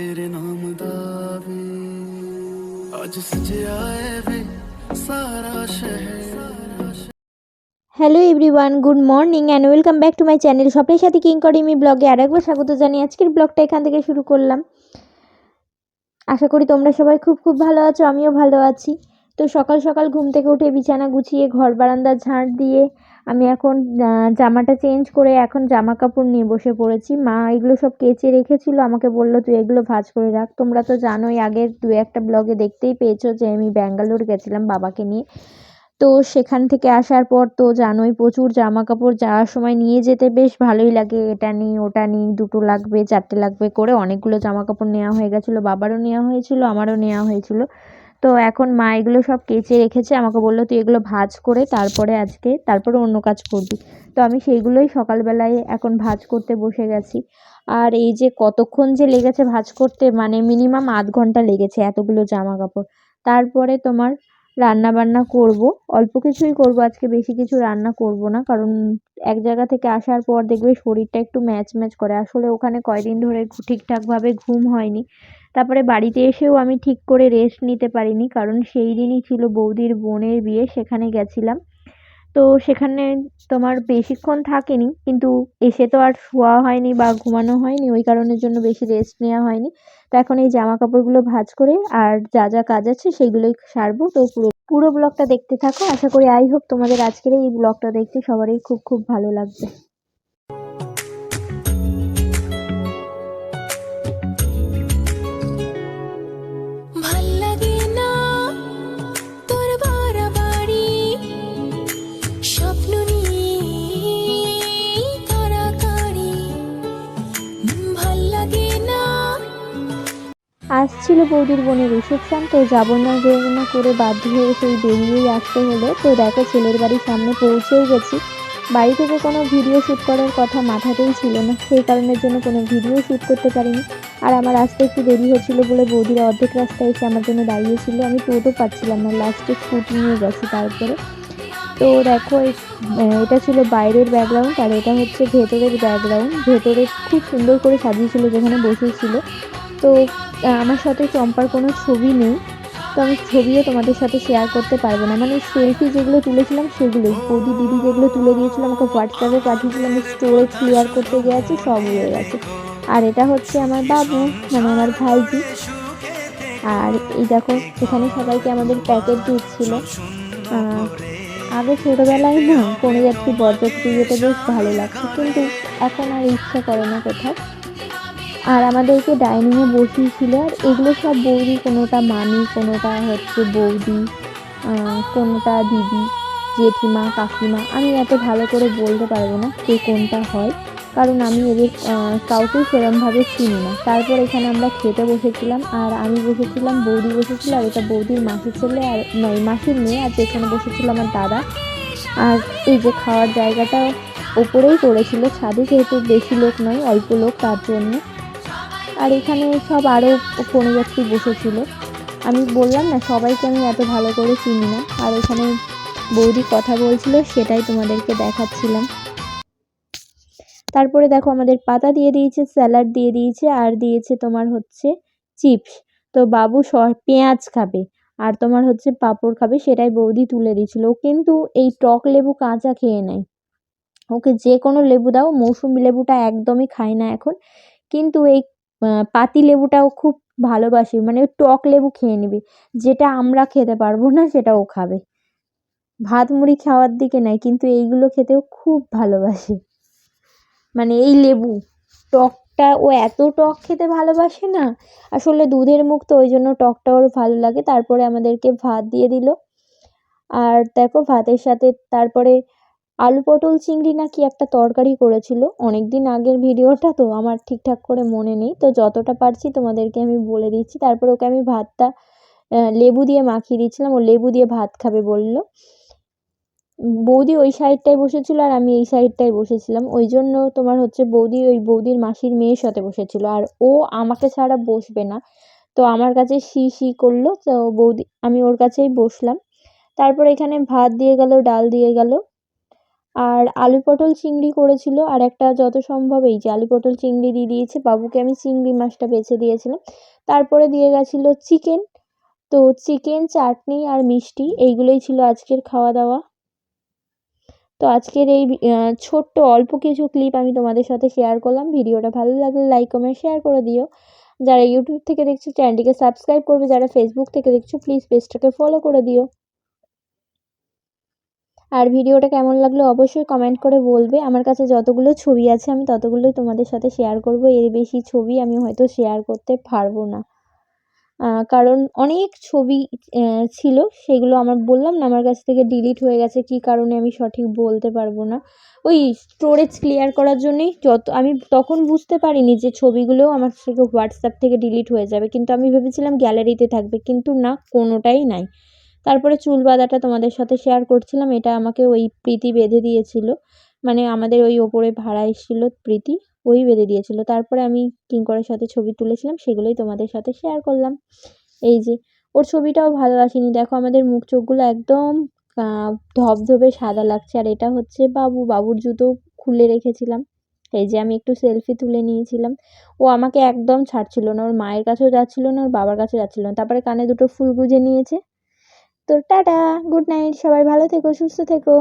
ਤੇਰੇ ਨਾਮ ਦਾ ਵੇ ਅੱਜ ਸਜਿਆ ਏ ਵੇ ਸਾਰਾ ਸ਼ਹਿਰ hello everyone good morning and welcome back to my channel সবাই সাথে কিং করিমি ব্লগে আর একবার স্বাগত জানিয়ে আজকের ব্লগটা এখান থেকে শুরু করলাম আশা করি তোমরা সবাই খুব খুব ভালো আছো আমিও ভালো আছি তো সকাল সকাল ঘুম থেকে উঠে বিছানা গুছিয়ে ঘর বারান্দা ঝাঁট দিয়ে আমি এখন জামাটা চেঞ্জ করে এখন জামা কাপড় নিয়ে বসে পড়েছি। মা এগুলো সব কেচে রেখেছিল, আমাকে বলল, তুই এগুলো ভাঁজ করে রাখ। তোমরা তো জানোই, আগের দু একটা ব্লগে দেখতেই পেয়েছ যে আমি ব্যাঙ্গালোর গেছিলাম বাবাকে নিয়ে। তো সেখান থেকে আসার পর তো জানোই, প্রচুর জামা কাপড় যাওয়ার সময় নিয়ে যেতে বেশ ভালোই লাগে। এটা নিই ওটা নিই দুটো লাগবে, চারটে লাগবে করে অনেকগুলো জামা কাপড় নেওয়া হয়ে গেছিল, বাবারও নেওয়া হয়েছিল, আমারও নেওয়া হয়েছিল। তো এখন মা এগুলো সব কেচে রেখেছে, আমাকে বলল, তুই এগুলো ভাজ করে তারপরে আজকে তারপরে অন্য কাজ করবি। তো আমি সেইগুলোই সকালবেলায় এখন ভাজ করতে বসে গেছি। আর এই যে কতক্ষণ যে লেগেছে ভাজ করতে মানে মিনিমাম আধ ঘণ্টা লেগেছে এতগুলো জামা কাপড় তারপরে তোমার রান্না বান্না করব। অল্প কিছুই করব, আজকে বেশি কিছু রান্না করব না, কারণ এক জায়গা থেকে আসার পর দেখবে শরীরটা একটু ম্যাচ ম্যাচ করে। আসলে ওখানে কয়দিন ধরে ঠিকঠাকভাবে ঘুম হয়নি। তারপরে বাড়িতে এসেও আমি ঠিক করে রেস্ট নিতে পারিনি, কারণ সেই দিনই ছিল বৌদির বোনের বিয়ে, সেখানে গেছিলাম। তো সেখানে তোমার বেশিক্ষণ থাকেনি, কিন্তু এসে তো আর শোয়া হয়নি বা ঘুমানো হয়নি, ওই কারণের জন্য বেশি রেস্ট নেওয়া হয়নি। তো এখন এই জামা কাপড়গুলো ভাঁজ করে আর যা যা কাজ আছে সেগুলোই সারবো। তো পুরো পুরো ব্লগটা দেখতে থাকো। আশা করি আই হোপ তোমাদের আজকের এই ব্লগটা দেখতে সবারই খুব খুব ভালো লাগবে। আসছিল বৌদির বোনের রিসেপশন তো যাব না না করে বাধ্য হয়ে সেই বেরিয়েই আসতে হলো। তো দেখো, ছেলের বাড়ির সামনে পৌঁছেও গেছি। বাড়ি থেকে কোনো ভিডিও শ্যুট করার কথা মাথাতেই ছিল না। সেই কারণের জন্য কোনো ভিডিও শ্যুট করতে পারিনি। আর আমার আসতে একটু দেরি হচ্ছিল বলে বৌদিরা অর্ধেক রাস্তায় এসে আমার জন্য দাঁড়িয়েছিল। আমি টোটো পাচ্ছিলাম না, লাস্টে স্কুটি নিয়ে গেছি তারপরে। তো দেখো এটা ছিল বাইরের ব্যাকগ্রাউন্ড আর এটা হচ্ছে ভেতরের ব্যাকগ্রাউন্ড। ভেতরে খুব সুন্দর করে সাজিয়েছিল যেখানে বসেছিল। তো আমার সাথে চম্পার কোনো ছবি নেই, তো আমি ছবিও তোমাদের সাথে শেয়ার করতে পারব না। মানে সেলফি যেগুলো তুলেছিলাম সেগুলোই বৌদি দিদি যেগুলো তুলে দিয়েছিল, আমাকে হোয়াটসঅ্যাপে পাঠিয়েছিল, আমি স্টোরেজ ক্লিয়ার করতে গেছি সব হয়ে গেছে। আর এটা হচ্ছে আমার বাবু মানে আমার ভাইজি। আর এই দেখো, এখানে সবাইকে আমাদের প্যাকেট দিচ্ছিল। আগে ছোটোবেলায় না কোনো যাত্রী বরযাত্রী যেতে বেশ ভালো লাগতো কিন্তু এখন আর ইচ্ছা করে না কোথাও। আর আমাদেরকে ডাইনিংয়ে বসিয়েছিল আর এগুলো সব বৌদি কোনোটা মামি কোনোটা হচ্ছে বৌদি কোনোটা দিদি জেঠিমা কাকিমা আমি এত ভালো করে বলতে পারব না কে কোনটা হয় কারণ আমি এদের আহ, কাউকেই সেরমভাবে চিনি না। তারপর এখানে আমরা খেতে বসেছিলাম আর আমি বসেছিলাম বৌদি বসেছিল আর এটা বৌদির মাসির ছেলে আর নয় মাসির মেয়ে আর যেখানে বসেছিল আমার দাদা। আর এই যে খাওয়ার জায়গাটা ওপরেই করেছিল ছাদে যেহেতু বেশি লোক নয় অল্প লোক তার জন্য। আর এখানে সব আরও যাত্রী বসেছিল। আমি বললাম, না, সবাইকে আমি এত ভালো করে চিনি না। আর এখানে বৌদি কথা বলছিল, সেটাই তোমাদেরকে দেখাচ্ছিলাম। তারপরে দেখো, আমাদের পাতা দিয়ে দিয়েছে, স্যালাড দিয়ে দিয়েছে, আর দিয়েছে তোমার হচ্ছে চিপস। তো বাবু স, পেঁয়াজ খাবে, আর তোমার হচ্ছে পাঁপড় খাবে, সেটাই বৌদি তুলে দিয়েছিল। কিন্তু এই টক লেবু কাঁচা খেয়ে নেয়। ওকে যে কোনো লেবু দাও, মৌসুমি লেবুটা একদমই খায় না এখন। কিন্তু এই পাতি লেবুটাও খুব ভালোবাসে মানে টক লেবু খেয়ে নেবে। যেটা আমরা খেতে পারব না, সেটা ও খাবে। ভাত মুড়ি খাওয়ার দিকে নাই, কিন্তু এইগুলো খেতেও খুব ভালোবাসে। মানে এই লেবু, টকটা ও এত টক খেতে ভালোবাসে না, আসলে দুধের মুখ তো ওই জন্য টকটা ওর ভালো লাগে। তারপরে আমাদেরকে ভাত দিয়ে দিল। আর দেখো ভাতের সাথে তারপরে আলু পটল চিংড়ি না কি একটা তরকারি করেছিল। অনেক দিন আগের ভিডিওটা, তো আমার ঠিকঠাক করে মনে নেই। তো যতটা পারছি তোমাদেরকে আমি বলে দিচ্ছি। তারপর ওকে আমি ভাতটা লেবু দিয়ে মাখিয়ে দিয়েছিলাম ও লেবু দিয়ে ভাত খাবে বলল। বৌদি ওই সাইডটায় বসেছিল আর আমি এই সাইডটায় বসেছিলাম। ওই জন্য তোমার হচ্ছে বৌদি ওই বৌদির মাসির মেয়ের সাথে বসেছিল। আর ও আমাকে ছাড়া বসবে না। তো আমার কাছে শি শি করল। তো বৌদি, আমি ওর কাছেই বসলাম। তারপর এখানে ভাত দিয়ে গেল, ডাল দিয়ে গেল। আর আলু পটল চিংড়ি করেছিল। আর একটা যত সম্ভব এই যে আলু পটল চিংড়ি দিয়ে দিয়েছে। বাবুকে আমি চিংড়ি মাছটা বেছে দিয়েছিলাম। তারপরে দিয়ে গেছিল চিকেন। তো চিকেন, চাটনি আর মিষ্টি এইগুলোই ছিল আজকের খাওয়া দাওয়া তো আজকের এই ছোট্ট অল্প কিছু ক্লিপ আমি তোমাদের সাথে শেয়ার করলাম। ভিডিওটা ভালো লাগলে লাইক কমেন্ট শেয়ার করে দিও। যারা ইউটিউব থেকে দেখছ চ্যানেলটিকে সাবস্ক্রাইব করবে। যারা ফেসবুক থেকে দেখছ প্লিজ পেজটাকে ফলো করে দিও। আর ভিডিওটা কেমন লাগল অবশ্যই কমেন্ট করে বলবে। আমার কাছে যতগুলো ছবি আছে, আমি ততগুলোই তোমাদের সাথে শেয়ার করব। এর বেশি ছবি আমি হয়তো শেয়ার করতে পারব না। কারণ অনেক ছবি ছিল, সেগুলো আমার বললাম না, আমার কাছ থেকে ডিলিট হয়ে গেছে, কী কারণে আমি সঠিক বলতে পারব না। ওই স্টোরেজ ক্লিয়ার করার জন্যই যত, আমি তখন বুঝতে পারিনি যে ছবিগুলোও আমার থেকে হোয়াটসঅ্যাপ থেকে ডিলিট হয়ে যাবে, কিন্তু আমি ভেবেছিলাম গ্যালারিতে থাকবে, কিন্তু না, কোনোটাই নাই। তারপরে চুল বাঁধাটা তোমাদের সাথে শেয়ার করছিলাম, এটা আমাকে ওই প্রীতি বেঁধে দিয়েছিল। মানে আমাদের ওই ওপরে ভাড়া এসেছিল প্রীতি, ওই বেঁধে দিয়েছিল। তারপরে আমি কিঙ্করের সাথে ছবি তুলেছিলাম, সেগুলোই তোমাদের সাথে শেয়ার করলাম। এই যে, ওর ছবিটাও ভালো আসেনি। দেখো আমাদের মুখ চোখগুলো একদম ধবধবে সাদা লাগছে। আর এটা হচ্ছে বাবু, বাবুর জুতো খুলে রেখেছিলাম। এই যে আমি একটু সেলফি তুলে নিয়েছিলাম। ও আমাকে একদম ছাড়ছিল না, ওর মায়ের কাছেও যাচ্ছিল না, ওর বাবার কাছেও যাচ্ছিল না। তারপরে কানে দুটো ফুল গুঁজে নিয়েছে। তো টাটা গুড নাইট সবাই ভালো থেকো সুস্থ থেকো।